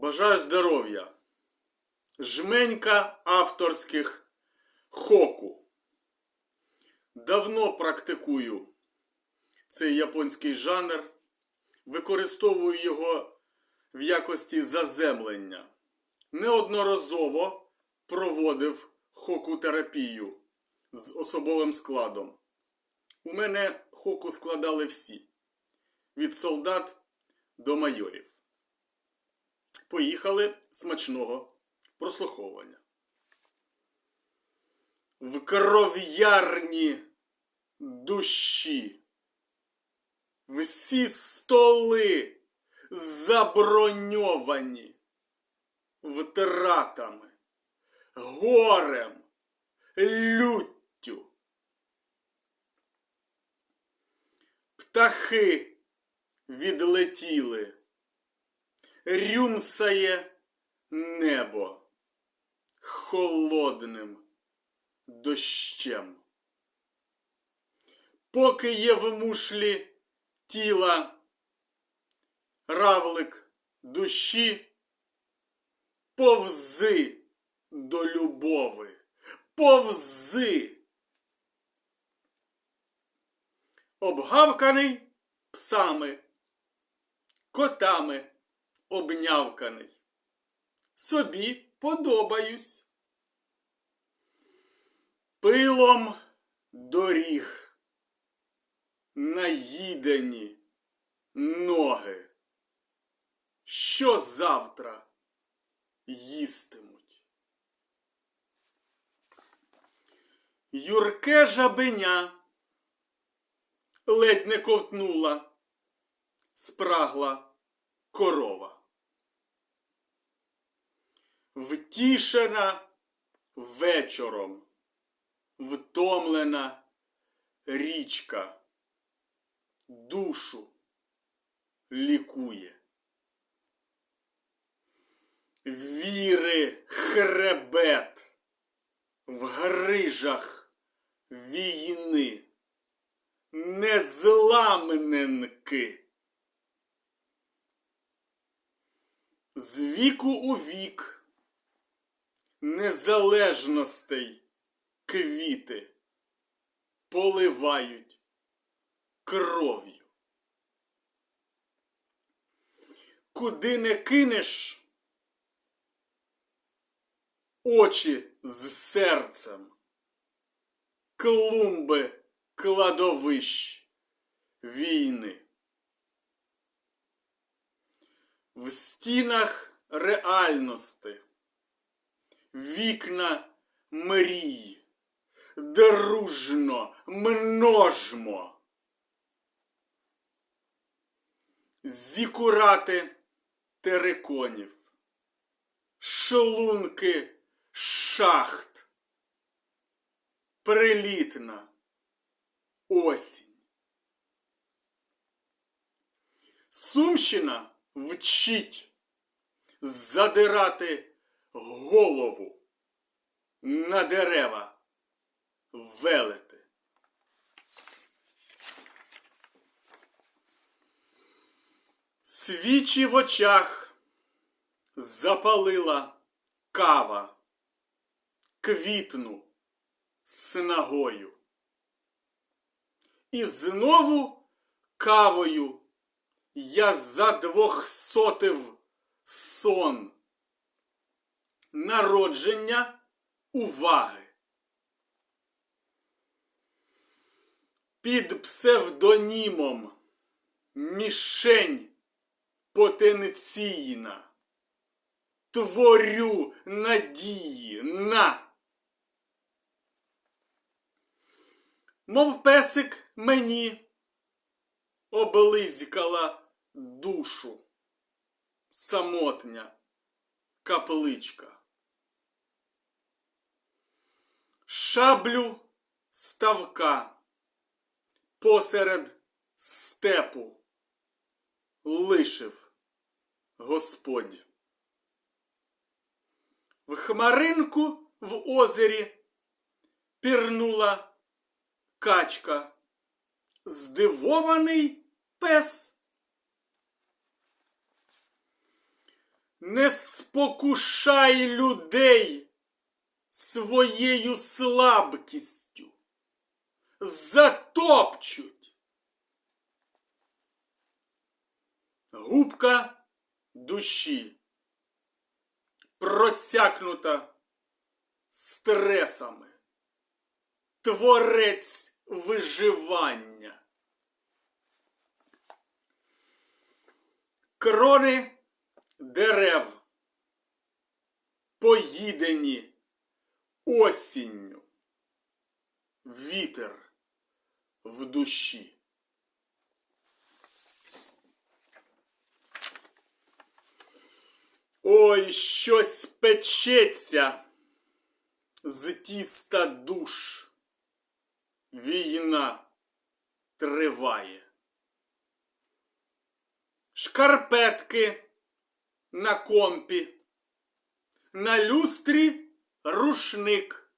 Бажаю здоров'я. Жменька авторських хоку. Давно практикую цей японський жанр, використовую його в якості заземлення. Неодноразово проводив хоку-терапію з особовим складом. У мене хоку складали всі від солдат до майорів. Поїхали смачного прослуховування. В кров'ярні душі. Всі столи заброньовані втратами, горем, люттю. Птахи відлетіли, рюмсає небо холодним дощем. Поки є в мушлі тіла равлик душі, повзи до любови, повзи. Обгавканий псами, котами обнявканий. Собі подобаюсь. Пилом доріг, наїдені ноги. Що завтра їстимуть? Юрке жабеня ледь не ковтнула, спрагла корова. Втішена вечором, втомлена річка, душу лікує. Віри хребет в грижах війни, незламненки. З віку у вік незалежностей квіти поливають кров'ю. Куди не кинеш очі з серцем, клумби кладовищ війни. В стінах реальності, вікна мрій, дружно множмо. Зікурати териконів, шлунки шахт, прилітна осінь. Сумщина вчить задирати голову на дерева велети. Свічі в очах запалила кава, квітну снагою. І знову кавою я задвохсотив сон. Народження уваги. Під псевдонімом мішень потенційна. Творю надії на. Мов песик мені облизькала душу. Самотня капличка. Шаблю ставка посеред степу лишив Господь. В хмаринку в озері пірнула качка, здивований пес. Не спокушай людей своєю слабкістю. Затопчуть. Губка душі просякнута стресами. Творець виживання. Крони дерев поїдені осінню. Вітер в душі. Ой, щось печеться з тіста душ. Війна триває. Шкарпетки на компі, на люстрі рушник,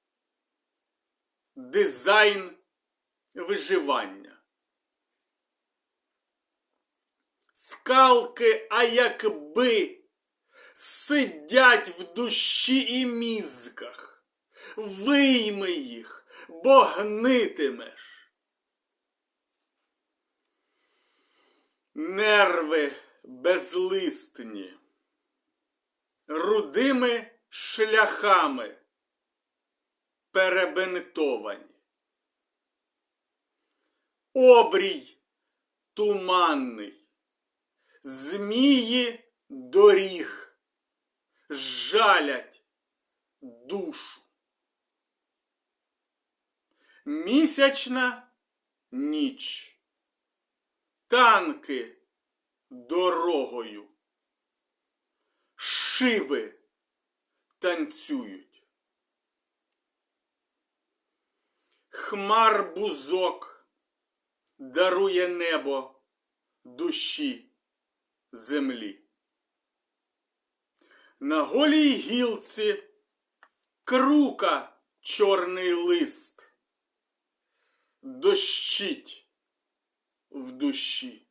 дизайн виживання. Скалки, а якби сидять в душі і мізках, вийми їх, бо гнитимеш. Нерви безлистні, рудими шляхами перебинтовані. Обрій туманний, змії доріг жалять душу. Місячна ніч. Танки дорогою. Шиби танцюють. Хмар бузок дарує небо душі землі. На голій гілці крука чорний лист дощить в душі.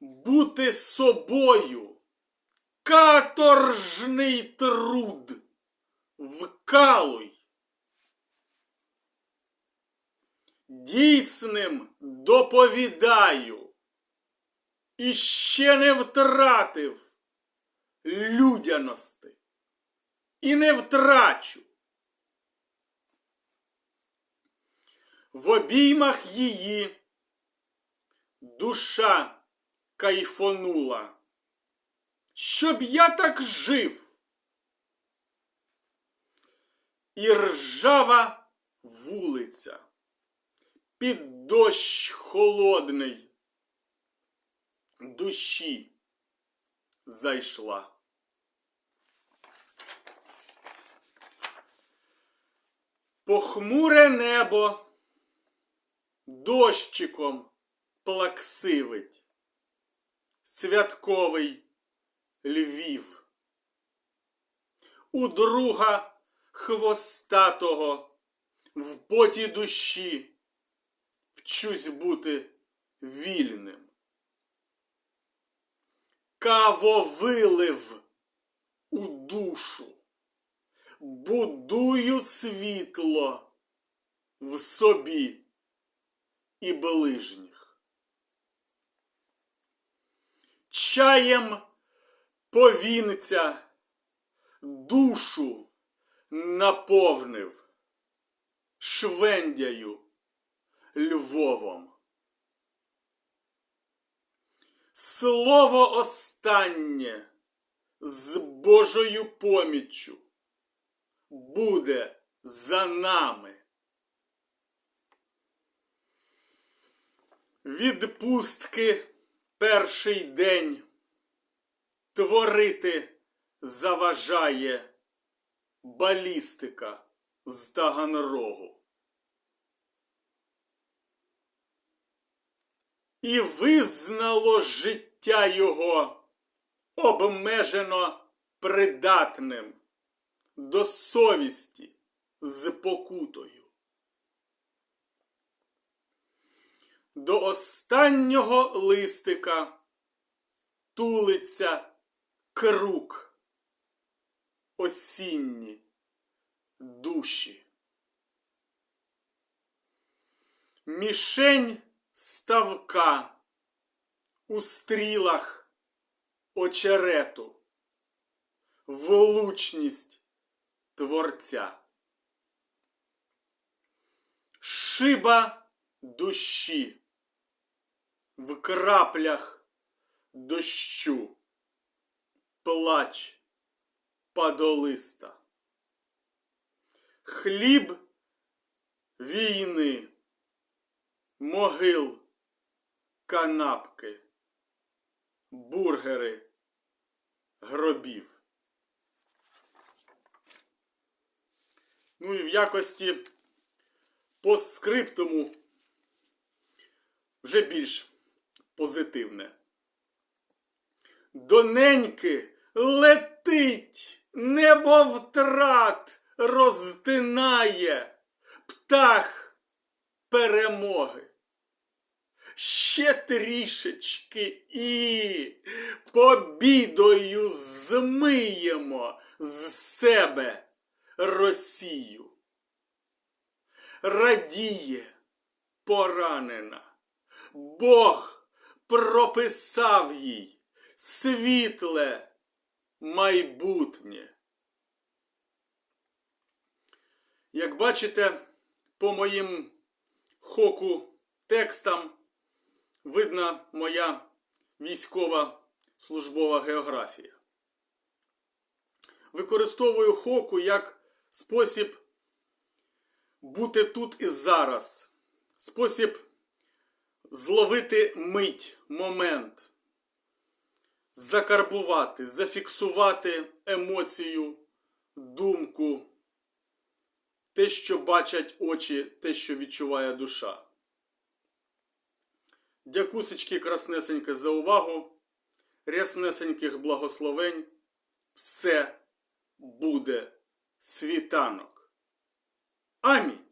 Бути собою каторжний труд вкалуй. Дійсним доповідаю і ще не втратив людяності і не втрачу. В обіймах її душа кайфонула, щоб я так жив. І ржава вулиця під дощ холодний душі зайшла. Похмуре небо дощиком плаксивить, святковий Львів. У друга хвостатого в поті душі вчусь бути вільним. Кавовилив у душу, будую світло в собі і ближніх. Чаєм повінця душу наповнив швендяю Львовом. Слово останнє з Божою поміччю буде за нами. Відпустки перший день творити заважає балістика з Таганрогу. І визнало життя його обмежено придатним до совісті з покутою. До останнього листика тулиться круг осінні душі. Мішень ставка у стрілах очерету, волучність творця. Шиба душі в краплях дощу, плач падолиста. Хліб війни, могил, канапки, бургери, гробів. Ну і в якості постскриптуму вже більш позитивне. Доненьки летить, небо втрат роздинає птах перемоги. Ще трішечки і побідою змиємо з себе Росію. Радіє поранена. Бог прописав їй світле майбутнє. Як бачите, по моїм хоку текстам видна моя військова службова географія. Використовую хоку як спосіб бути тут і зараз, спосіб зловити мить, момент, закарбувати, зафіксувати емоцію, думку, те, що бачать очі, те, що відчуває душа. Дякусечки краснесеньке за увагу, ряснесеньких благословень. Все буде світанок. Амінь.